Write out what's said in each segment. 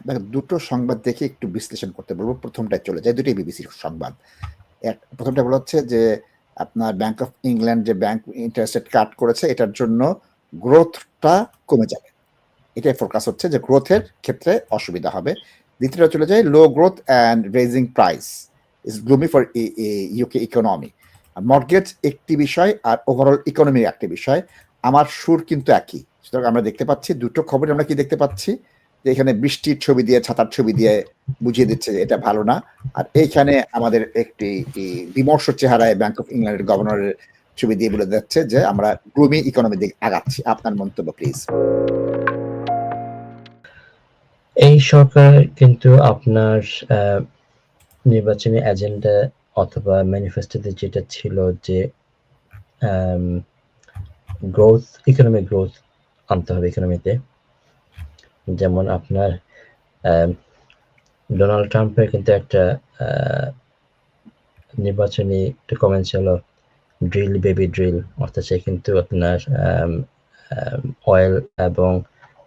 আপনাকে দুটো সংবাদ দেখে একটু বিশ্লেষণ করতে বলব। প্রথমটায় চলে যায় দুটোই বিবিসির সংবাদ। এক, প্রথমটা বলা হচ্ছে যে, আপনার ব্যাংক অফ ইংল্যান্ড যে ব্যাংক ইন্টারেস্ট রেট কাট করেছে, এটার জন্য গ্রোথটা কমে যাবে। এটাই ফোরকাস্ট হচ্ছে যে গ্রোথের ক্ষেত্রে অসুবিধা হবে। দ্বিতীয়টা চলে যায় low growth and raising price is gloomy for UK economy mortgage একটি বিষয়, আর ওভারঅল ইকোনমির একটি বিষয়। আমার সুর কিন্তু একই। সুতরাং আমরা দেখতে পাচ্ছি, দুটো খবরে আমরা কি দেখতে পাচ্ছি? যে এখানে বৃষ্টির ছবি দিয়ে, ছাতার ছবি দিয়ে বুঝিয়ে দিচ্ছে এটা ভালো না। আর এইখানে আমাদের একটি বিমর্ষ চেহারায় ব্যাংক অফ ইংল্যান্ডের গভর্নরের ছবি দিয়ে বলে যাচ্ছে যে আমরা গ্লুমি ইকোনমি দিকে আগাচ্ছি। আপনার মন্তব্য প্লিজ এই সরকার কিন্তু আপনার নির্বাচনী এজেন্ডা অথবা ম্যানিফেস্টোতে যেটা ছিল যে গ্রোথ ইকোনমিক গ্রোথ আনতে হবে ইকোনমিতে যেমন আপনার ডোনাল্ড ট্রাম্পের কিন্তু একটা নির্বাচনী কমেন্ট ছিল ড্রিল বেবি ড্রিল অর্থাৎ সে কিন্তু আপনার অয়েল এবং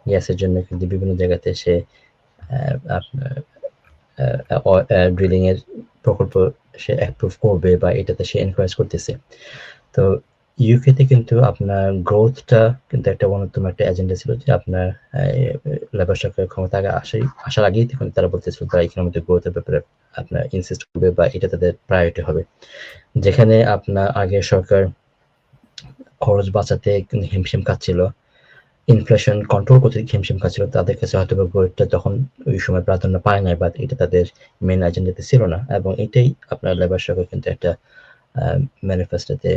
গ্যাসের জন্য কিন্তু বিভিন্ন জায়গাতে সে আপনার ড্রিলিং এর প্রকল্প সে অ্যাপ্রুভ করবে বা এটাতে সে এনকারেজ করতেছে। তো ইউকেতে কিন্তু আপনার গ্রোথটা কিন্তু একটা অন্যতম একটা এজেন্ডা ছিল যে আপনার লেবার সরকারের ক্ষমতা আগে আসাই আসার আগেই তখন তারা বলতেছিল তারা ইকোনমিক গ্রোথের ব্যাপারে আপনার ইনসিস্ট করবে বা এটা তাদের প্রায়োরিটি হবে। যেখানে আপনার আগে সরকার খরচ বাঁচাতে হিমশিম খাচ্ছিল ইনফ্লেশন কন্ট্রোল করতে হিমশিম খাচ্ছিল, তাদের কাছে হয়তো গ্রোথটা তখন ওই সময় প্রাধান্য পায় নাই বা এটা তাদের মেন এজেন্ডাতে ছিল না। এবং এটাই আপনার লেবার সরকার কিন্তু একটা ম্যানিফেস্টোতে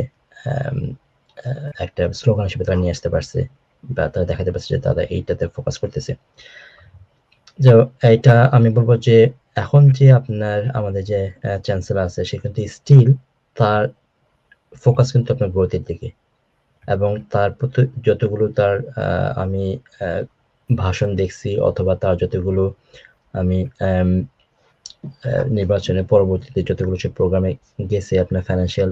একটা স্লোগান হিসেবে তারা নিয়ে আসতে পারছে বা তারা দেখাতে পারছে যে তারা এইটাতে ফোকাস করতেছে। যে এটা আমি বলব যে এখন যে আপনার আমাদের যে চ্যান্সেলার আছে, সে কিন্তু স্টিল তার ফোকাস কিন্তু আপনার গ্রোথের দিকে। এবং তার প্রতি, যতগুলো তার আমি ভাষণ দেখছি অথবা তার যতগুলো আমি নির্বাচনের পরবর্তীতে যতগুলো সে প্রোগ্রামে গেছে, আপনার ফাইন্যান্সিয়াল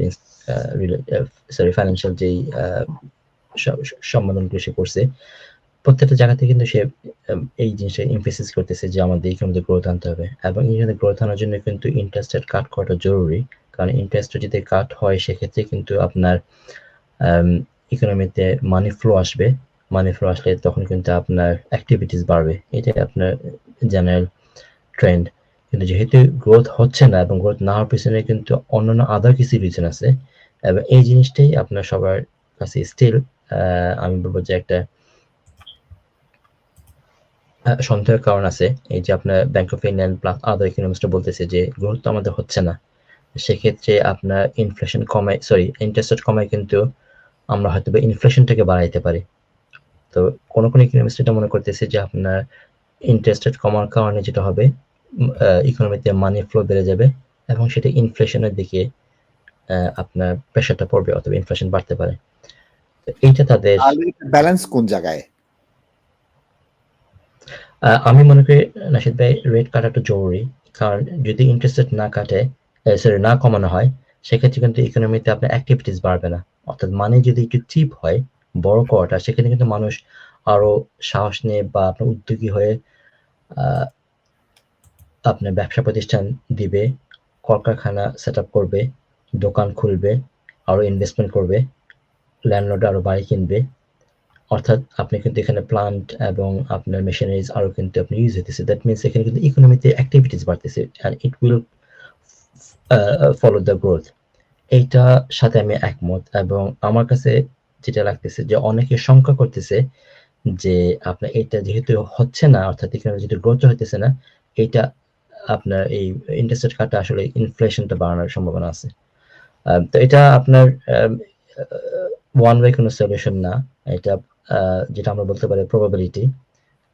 সরি ফাইন্যান্সিয়াল যেই সম্মেলনগুলো সে করছে, প্রত্যেকটা জায়গাতে কিন্তু সে এই জিনিসটা ইমফেসিস করতেছে যে আমাদের ইকোনমিতে গ্রোথ আনতে হবে। এবং এখানে গ্রোথ আনার জন্য কিন্তু ইন্টারেস্ট রেট কাট করাটা জরুরি। কারণ ইন্টারেস্ট যদি কাট হয়, সেক্ষেত্রে কিন্তু আপনার ইকোনমিতে মানি ফ্লো আসবে। মানি ফ্লো আসলে তখন কিন্তু আপনার অ্যাক্টিভিটিস বাড়বে। এটাই আপনার জেনারেল ট্রেন্ড কিন্তু যেহেতু গ্রোথ হচ্ছে না এবং গ্রোথ না হওয়ার পিছনে কিন্তু অন্যান্য আদার কিছু রিজন আছে, এবং এই জিনিসটাই আপনার সবার কাছে স্টিল আমি বলব যে একটা সন্দেহের কারণ আছে। এই যে আপনার bank of Indian plus other ইকোনমিস্টরা বলতেছে যে গ্রোথ তো আমাদের হচ্ছে না। সেক্ষেত্রে আপনার ইনফ্লেশন কমায় সরি ইন্টারেস্ট রেট কমায় কিন্তু আমরা হয়তো বা ইনফ্লেশনটাকে বাড়াইতে পারি। তো কোনো কোনো ইকোনমিস্ট এটা মনে করতেছে যে আপনার ইন্টারেস্ট রেট কমার কারণে যেটা হবে ইকোনমিতে মানি ফ্লো বেড়ে যাবে এবং সেটা ইনফ্লেশনের দিকে আপনার প্রেশারটা পড়বে অথবা ইনফ্লেশন বাড়তে পারে। এইটা তাদের ব্যালেন্স কোন জায়গায়? আমি মনে করি নাশিদ ভাই রেট কাটাটা জরুরি। কারণ যদি ইন্টারেস্ট রেট না কাটে সরি না কমানো হয় সেক্ষেত্রে কিন্তু ইকোনমিতে আপনার অ্যাক্টিভিটিস বাড়বে না। অর্থাৎ মানে যদি একটু চিপ হয় বড় করাটা সেখানে কিন্তু মানুষ আরও সাহস নিয়ে বা আপনার উদ্যোগী হয়ে আহ, আপনার ব্যবসা প্রতিষ্ঠান দিবে, কলকারখানা সেট করবে, দোকান খুলবে, আরও ইনভেস্টমেন্ট করবে ল্যান্ডলর্ড আরও বাড়ি কিনবে, অর্থাৎ আপনি কিন্তু এখানে প্লান্ট এবং আপনার মেশিনারিজ আরও কিন্তু আপনি ইউজ হইতেছে। দ্যাট মিনস এখানে কিন্তু ইকোনমিতে অ্যাক্টিভিটিস বাড়তেছে and it will follow the growth এইটার সাথে আমি একমত এবং আমার কাছে যেটা লাগতেছে যে অনেকে শঙ্কা করতেছে যে আপনার এটা যেহেতু হচ্ছে না, অর্থাৎ এখানে যেহেতু গ্রোথ হইতেছে না এটা আপনার এই ইন্টারেস্ট কাটা আসলে ইনফ্লেশনটা বাড়ানোর সম্ভাবনা আছে। তো এটা আপনার ওয়ান ওয়ে কোনো সলিউশন না। এটা যেটা আমরা বলতে পারি প্রবাবিলিটি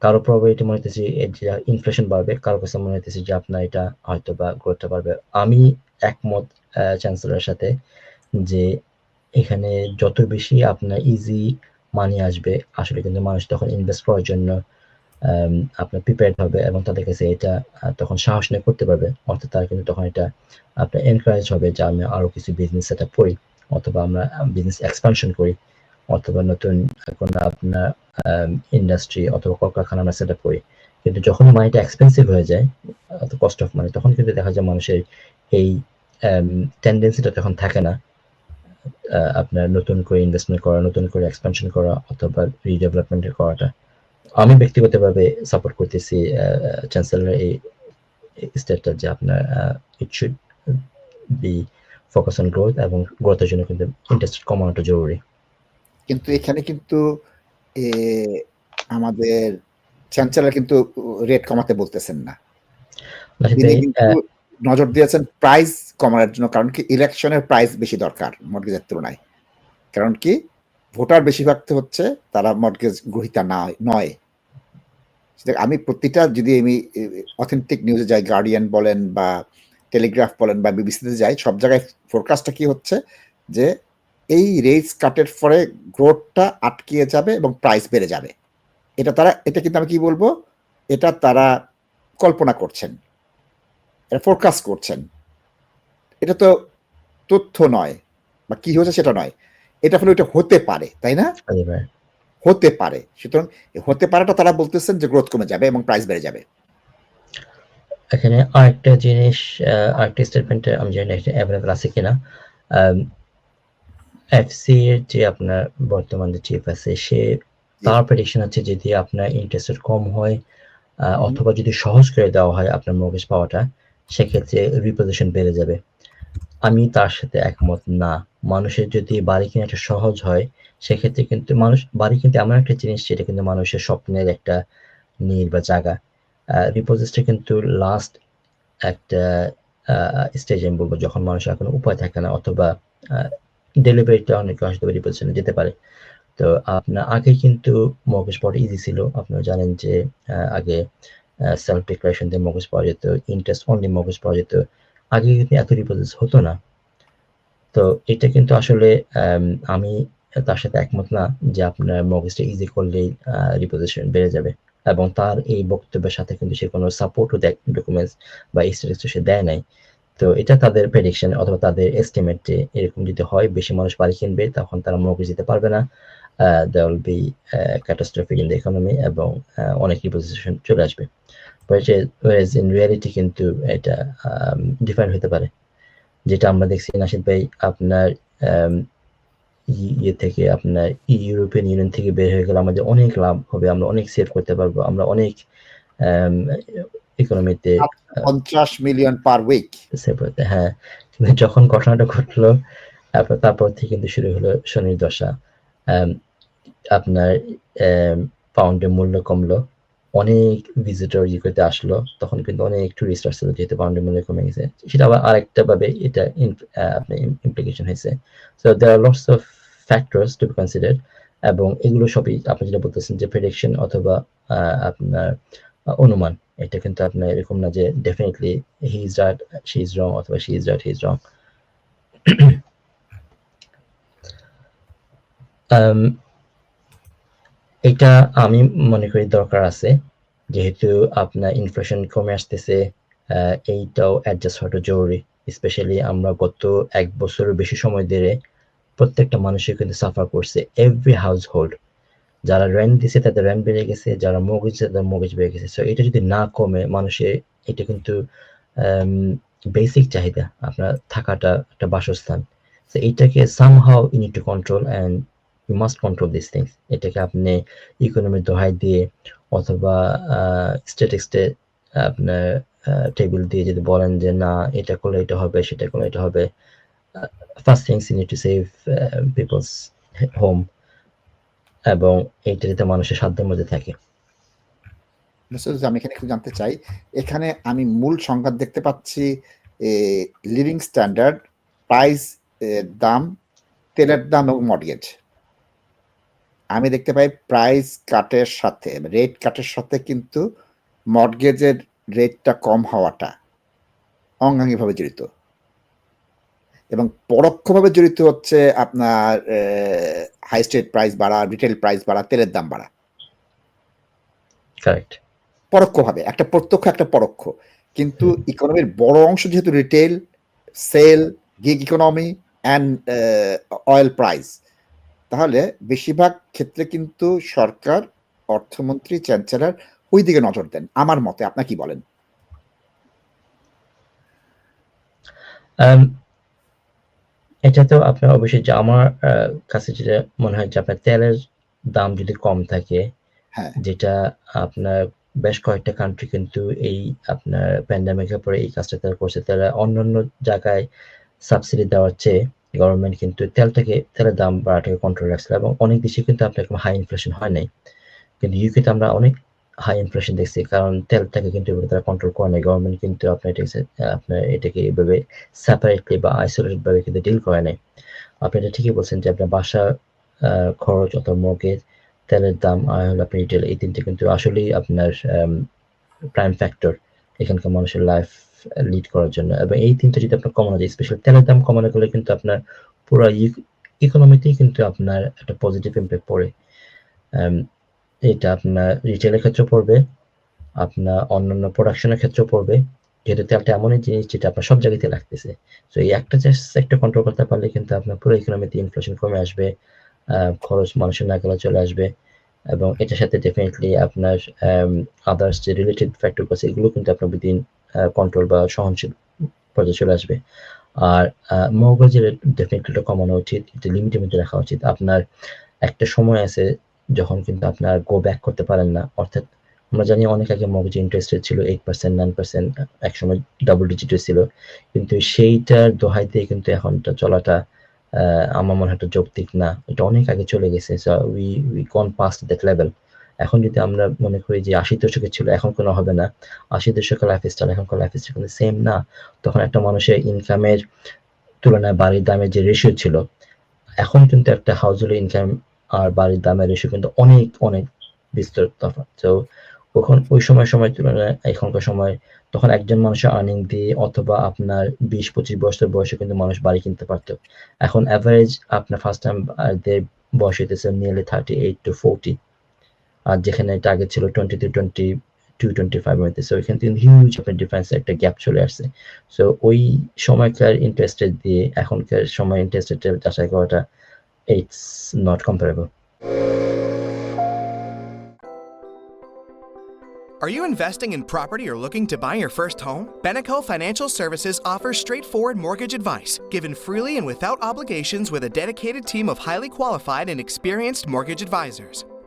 কারও প্রবাবিলিটি মনে হইতেছে যে ইনফ্লেশন বাড়বে, কারও কাছে মনে হইতেছে যে আপনার এটা হয়তো বা করতে পারবে আমি একমত চ্যান্সেলরের সাথে যে এখানে যত বেশি আপনার ইজি মানি আসবে, আসলে কিন্তু মানুষ তখন ইনভেস্ট করার জন্য আপনার প্রিপেয়ার্ড হবে এবং তাদের কাছে এটা তখন সাহস নিয়ে করতে পারবে। অর্থাৎ তারা কিন্তু তখন এটা আপনার এনকারেজ হবে যে আমি আরও কিছু বিজনেস সেট করি অথবা আমরা বিজনেস এক্সপানশন করি অথবা নতুন কোনো আপনার ইন্ডাস্ট্রি অথবা কলকারখানা আমরা সেট করি। কিন্তু যখন মানিটা এক্সপেন্সিভ হয়ে যায় কস্ট অফ মানি তখন কিন্তু দেখা যায় মানুষের এই টেন্ডেন্সিটা তখন থাকে না। আপনার নতুন করে ইনভেস্টমেন্ট করা, নতুন করে এক্সপেনশন করা অথবা রিডেভেলপমেন্ট করাটা। আমি ব্যক্তিগতভাবে সাপোর্ট করতেছি চ্যান্সেলর এই স্টেটটা যে আপনার it should be focus on growth এবং গ্রোথের জন্য কিন্তু ইন্টারেস্ট কমানোটা জরুরি। কিন্তু এখানে কিন্তু এ, আমাদের চ্যান্সেলর কিন্তু রেট কমাতে বলতেছেন না। নজর দিয়েছেন প্রাইস কমানোর জন্য কারণ কি ইলেকশনের প্রাইস বেশি দরকার মর্গেজের তুলনায়। কারণ কি? ভোটার বেশিরভাগ হচ্ছে তারা মর্গেজ গ্রহিতা না নয়। আমি প্রতিটা যদি আমি অথেন্টিক নিউজে যাই গার্ডিয়ান বলেন বা টেলিগ্রাফ বলেন বা বিবিসিতে যাই, সব জায়গায় ফোরকাস্টটা কি হচ্ছে? যে এই রেটস কাটের ফলে গ্রোথটা আটকিয়ে যাবে এবং প্রাইস বেড়ে যাবে। এটা তারা, এটা কিন্তু আমি কি বলব? এটা তারা কল্পনা করছেন। এটা ফোরকাস্ট করছেন। এটা তো তথ্য নয়, বা কি হয়েছে সেটা নয়। এটা হলো এটা হতে পারে তাই না? হতে পারে। সুতরাং হতে পারাটা তারা বলতেছেন যে গ্রোথ কমে যাবে এবং প্রাইস বেড়ে যাবে। এখানে আরেকটা জিনিস আরেকটা স্টেটমেন্ট আমি জানি এটা অ্যাভেলেবল আছে কিনা। এফসি এর যে আপনার বর্তমান যে চিফ আছে সে তার প্রেডিকশন আছে যদি আপনার ইন্টারেস্ট কম হয় অথবা যদি সহজ করে দেওয়া হয় আপনার মর্গেজ পাওয়াটা সেক্ষেত্রে রিপোজিশন বেড়ে যাবে। আমি তার সাথে একমত না। মানুষের যদি বাড়ি কেনাটা সহজ হয়, সেক্ষেত্রে কিন্তু মানুষ, বাড়ি কিন্তু এমন একটা জিনিস যেটা কিন্তু মানুষের স্বপ্নের একটা নীড় বা জায়গা। রিপোজিটটা কিন্তু লাস্ট একটা স্টেজ আমি বলব যখন মানুষের কোনো উপায় থাকে না অথবা ডেলিভারিটা অনেক হয়তো রিপোজিশনে যেতে পারে। তো আপনার আগে কিন্তু মগজ পাওয়াটা ইজি ছিল। আপনারা জানেন যে আগে সেলফ ডিক্লারেশন দিয়ে মগজ পাওয়া যেত ইন্টারেস্ট অনলি মগজ পাওয়া যেত। আগে কিন্তু এত রিপোজিট হতো না। তো এটা কিন্তু আসলে আম, তার সাথে একমত না যে আপনার মগজটা ইজি করলেই রিপোজিশন বেড়ে যাবে। এবং তার এই বক্তব্যের সাথে কিন্তু সে কোনো সাপোর্টও দেয় ডকুমেন্টস বা স্ট্যাটিস্টিক সে দেয় নাই। তো এটা তাদের প্রেডিকশন অথবা তাদের এস্টিমেট এরকম যদি হয় বেশি মানুষ বাড়ি কিনবে তখন তারা মগজ দিতে পারবে না। They will be catastrophic in the economy এবং অনেক রিপোজিশন চলে আসবে। ইন রিয়ালিটি কিন্তু এটা ডিফারেন্ট হতে পারে। যেটা আমরা দেখছি নাসিদ ভাই আপনার ইয়ে থেকে আপনার ইউরোপিয়ান ইউনিয়ন থেকে বের হয়ে গেলে আমাদের অনেক লাভ হবে আমরা অনেক সেভ করতে পারব আমরা অনেক ইকোনমিতে পঞ্চাশ মিলিয়ন পার উইক সেভ করতে হ্যাঁ। কিন্তু যখন ঘটনাটা ঘটলো তারপর থেকে কিন্তু শুরু হলো শনির দশা। আপনার পাউন্ডের মূল্য কমলো। অনেক ভিজিটর ইয়ে করতে আসলো, তখন কিন্তু অনেক টুরিস্ট আসছিল, যেহেতু পাউন্ডের মূল্য কমে গেছে। সেটা আবার আরেকটা ভাবে এটা আপনার ইমপ্লিকেশন হয়েছে। So there are lots of factors to consider এবং এগুলো সবই আপনি যেটা বলতেছেন যে প্রেডিকশন অথবা আপনার অনুমান, এটা কিন্তু আপনার এরকম না যে definitely he is right she is wrong অথবা she is right he is wrong এটা আমি মনে করি দরকার আছে। যেহেতু আপনার ইনফ্লেশন কমে আসতেছে এইটাও অ্যাডজাস্ট হওয়াটা জরুরি। স্পেশালি আমরা গত এক বছরের বেশি সময় ধরে প্রত্যেকটা মানুষের কিন্তু সাফার করছে এভরি হাউস হোল্ড যারা রেন্ট দিছে তাদের রেন্ট বেড়ে গেছে, যারা মগজ তাদের মগজ বেড়ে গেছে। সো এটা যদি না কমে মানুষের এটা কিন্তু বেসিক চাহিদা, আপনার থাকাটা একটা বাসস্থান। এইটাকে somehow you need to control and you must control this things এটাকে আপনি ইকোনমির দোহাই দিয়ে অথবা স্ট্যাটিক্সে আপনার টেবিল দিয়ে যদি বলেন যে না, এটা করলে এটা হবে, সেটা করলে এটা হবে first things you need to save people's home এবং এইটা যাতে মানুষের সাধ্যের মধ্যে থাকে। আমি এখানে একটু জানতে চাই, এখানে আমি মূল সংঘাত দেখতে পাচ্ছি লিভিং স্ট্যান্ডার্ড প্রাইস দাম তেলের দাম এবং মর্গেজ আমি দেখতে পাই প্রাইস কাটের সাথে রেট কাটের সাথে কিন্তু মর্গেজের রেটটা কম হওয়াটা অঙ্গাঙ্গিভাবে জড়িত। এবং পরোক্ষভাবে জড়িত হচ্ছে আপনার হাই স্টেট প্রাইস বাড়া রিটেল প্রাইস বাড়া তেলের দাম বাড়া। কারেক্ট পরোক্ষভাবে একটা প্রত্যক্ষ একটা পরোক্ষ। কিন্তু ইকোনমির বড় অংশ যেহেতু retail sale gig economy and oil price তাহলে বেশিরভাগ ক্ষেত্রে কিন্তু সরকার অর্থমন্ত্রী চ্যান্সেলর ওই দিকে নজর দেন। আমার মতে আপনার কি বলেন? এটা তো আপনার অবশ্যই যে আমার কাছে যেটা মনে হয় যে আপনার তেলের দাম যদি কম থাকে হ্যাঁ। যেটা আপনার বেশ কয়েকটা কান্ট্রি কিন্তু এই আপনার প্যান্ডামিকের পরে এই কাজটা তারা করছে তারা অন্যান্য জায়গায় সাবসিডি দেওয়ার চেয়ে গভর্নমেন্ট কিন্তু তেলটাকে, তেলের দাম বাড়াটাকে কন্ট্রোল রাখছিল এবং অনেক দেশে কিন্তু আপনার হাই ইনফ্লেশন হয় নাই। কিন্তু ইউকেতে আমরা অনেক হাই ইনফ্লেশন দেখছি, কারণ তেলটাকে কিন্তু তারা কন্ট্রোল করে নাই। গভর্নমেন্ট কিন্তু আপনার এটাকে আপনার এটাকে এভাবে সেপারেটলি বা আইসোলেটেড ভাবে কিন্তু ডিল করে নাই। আপনি এটা ঠিকই বলছেন যে আপনার বাসা খরচ অথবা মগেজ তেলের দাম আর হলো আপনার রিটেল এই তিনটে কিন্তু আসলেই আপনার প্রাইম ফ্যাক্টর এখানকার মানুষের লাইফ লিড করার জন্য। এবং এই তিনটা যদি আপনার কমানো যায় স্পেশালি তেলের দাম কমানো গেলে কিন্তু আপনার পুরো ইকোনমিতেই কিন্তু আপনার একটা পজিটিভ ইম্প্যাক্ট পড়ে। এটা আপনার রিটেলের ক্ষেত্রে পড়বে, আপনার অন্যান্য প্রোডাকশনের ক্ষেত্রে পড়বে। যেহেতু তেলটা এমনই জিনিস যেটা আপনার সব জায়গাতে লাগতেছে। তো এই একটা সেক্টর কন্ট্রোল করতে পারলে কিন্তু আপনার পুরো ইকোনমিতে ইনফ্লেশন কমে আসবে খরচ মানুষের নাগালে চলে আসবে। এবং এটার সাথে ডেফিনেটলি আপনার আদার্স যে রিলেটেড ফ্যাক্টর আছে, এগুলো কিন্তু আপনার উইদিন কন্ট্রোল বা সহনশীল পর্যায়ে চলে আসবে। আর মগজের ডেফিনেটলি কমানো উচিত এটা লিমিটের মধ্যে রাখা উচিত। আপনার একটা সময় আছে যখন কিন্তু আপনার গো ব্যাক করতে পারেন না। অর্থাৎ আমরা জানি অনেক আগে মগজে ইন্টারেস্ট রেট ছিল এইট পার্সেন্ট নাইন পার্সেন্ট একসময় ডাবল ডিজিটে ছিল। কিন্তু সেইটার দোহাই দিয়ে কিন্তু এখন এটা চলাটা আমার মনে হয় একটা যৌক্তিক না। এটা অনেক আগে চলে গেছে। We we gone past that level এখন যদি আমরা মনে করি যে আশি দশকে ছিল, এখন কোনো হবে না। আশি দশকের লাইফ স্টাইল এখনকার লাইফ স্টাইল কিন্তু সেম না। তখন একটা মানুষের ইনকামের তুলনায় বাড়ির দামের যে রেশিও ছিল, এখন কিন্তু একটা হাউজহোল্ড ইনকাম আর বাড়ির দামের রেশিও কিন্তু অনেক অনেক বিস্তর তফাৎ। তো ওখন ওই সময় সময় তুলনায় এখনকার সময় তখন একজন মানুষের আর্নিং দিয়ে অথবা আপনার বিশ, পঁচিশ বছর বয়সে কিন্তু মানুষ বাড়ি কিনতে পারতো। এখন অ্যাভারেজ আপনার ফার্স্ট টাইম বয়স হইতেছে nearly thirty eight to forty আর যেখানে এটা আগে ছিল twenty two twenty two twenty five হইতেছে ওইখান থেকে হিউজ আপনার ডিফারেন্স একটা গ্যাপ চলে আসছে সো ওই সময়কার ইন্টারেস্ট রেট দিয়ে এখনকার সময় ইন্টারেস্ট রেট যাচাই করাটা it's not comparable Are you investing in property or looking to buy your first home? Beneco Financial Services offers straightforward mortgage advice, given freely and without obligations with a dedicated team of highly qualified and experienced mortgage advisors.